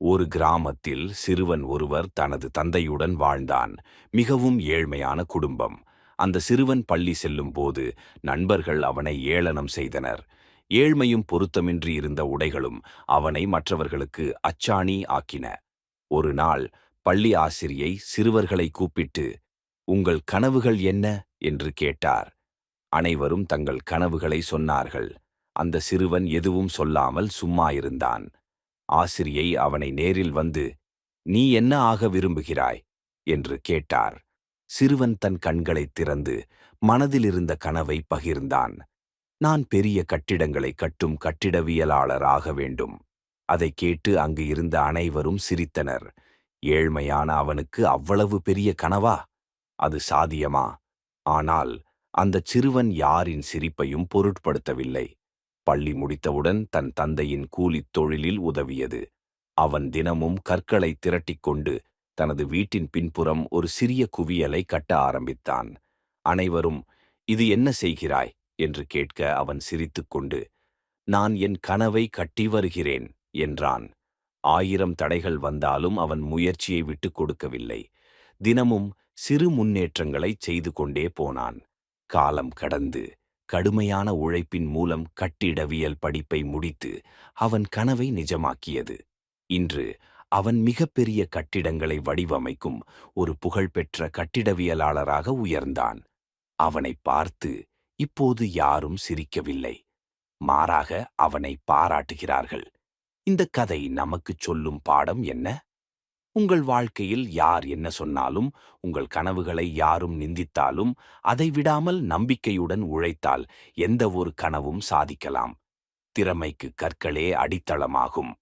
ஒரு கிராமத்தில் சிறுவன் ஒருவர் தனது தந்தையுடன் வாழ்ந்தான். மிகவும் ஏழ்மையான குடும்பம். அந்த சிறுவன் பள்ளி செல்லும் போது நண்பர்கள் அவனை ஏளனம் செய்தனர். ஏழ்மையும் பொருத்தமின்றி இருந்த உடைகளும் அவனை மற்றவர்களுக்கு அச்சாணி ஆக்கின. ஒரு நாள் பள்ளி ஆசிரியை சிறுவர்களை கூப்பிட்டு உங்கள் கனவுகள் என்ன? என்று கேட்டார். அனைவரும் தங்கள் கனவுகளை சொன்னார்கள். அந்த சிறுவன் எதுவும் சொல்லாமல் சும்மா இருந்தான். ஆசிரியை அவனை நேரில் வந்து நீ என்ன ஆக விரும்புகிறாய்? என்று கேட்டார். சிறுவன் தன் கண்களைத் திறந்து மனதிலிருந்த கனவை பகிர்ந்தான். நான் பெரிய கட்டிடங்களை கட்டும் கட்டிடவியலாளர் ஆக வேண்டும். அதை கேட்டு அங்கு இருந்த அனைவரும் சிரித்தனர். ஏழ்மையான அவனுக்கு அவ்வளவு பெரிய கனவா? அது சாதியமா ஆனால் அந்தச் சிறுவன் யாரின் சிரிப்பையும் பொருட்படுத்தவில்லை. பள்ளி முடித்தவுடன் தன் தந்தையின் கூலித் தொழிலில் உதவியது. அவன் தினமும் கற்களை திரட்டிக்கொண்டு தனது வீட்டின் பின்புறம் ஒரு சிறிய குவியலை கட்ட ஆரம்பித்தான். அனைவரும் இது என்ன செய்கிறாய்? என்று கேட்க அவன் சிரித்துக்கொண்டு நான் என் கனவை கட்டி வருகிறேன் என்றான். ஆயிரம் தடைகள் வந்தாலும் அவன் முயற்சியை விட்டுக் கொடுக்கவில்லை. தினமும் சிறு முன்னேற்றங்களை செய்து கொண்டே போனான். காலம் கடந்து. கடுமையான உழைப்பின் மூலம் கட்டிடவியல் படிப்பை முடித்து அவன் கனவை நிஜமாக்கியது. இன்று அவன் மிகப்பெரிய கட்டிடங்களை வடிவமைக்கும் ஒரு புகழ்பெற்ற கட்டிடவியலாளராக உயர்ந்தான். அவனை பார்த்து இப்போது யாரும் சிரிக்கவில்லை. மாறாக அவனை பாராட்டுகிறார்கள். இந்த கதை நமக்குச் சொல்லும் பாடம் என்ன? உங்கள் வாழ்க்கையில் யார் என்ன சொன்னாலும் உங்கள் கனவுகளை யாரும் நிந்தித்தாலும் அதை விடாமல் நம்பிக்கையுடன் உழைத்தால் எந்த ஒரு கனவும் சாதிக்கலாம். திறமைக்கு கற்களே அடித்தளமாகும்.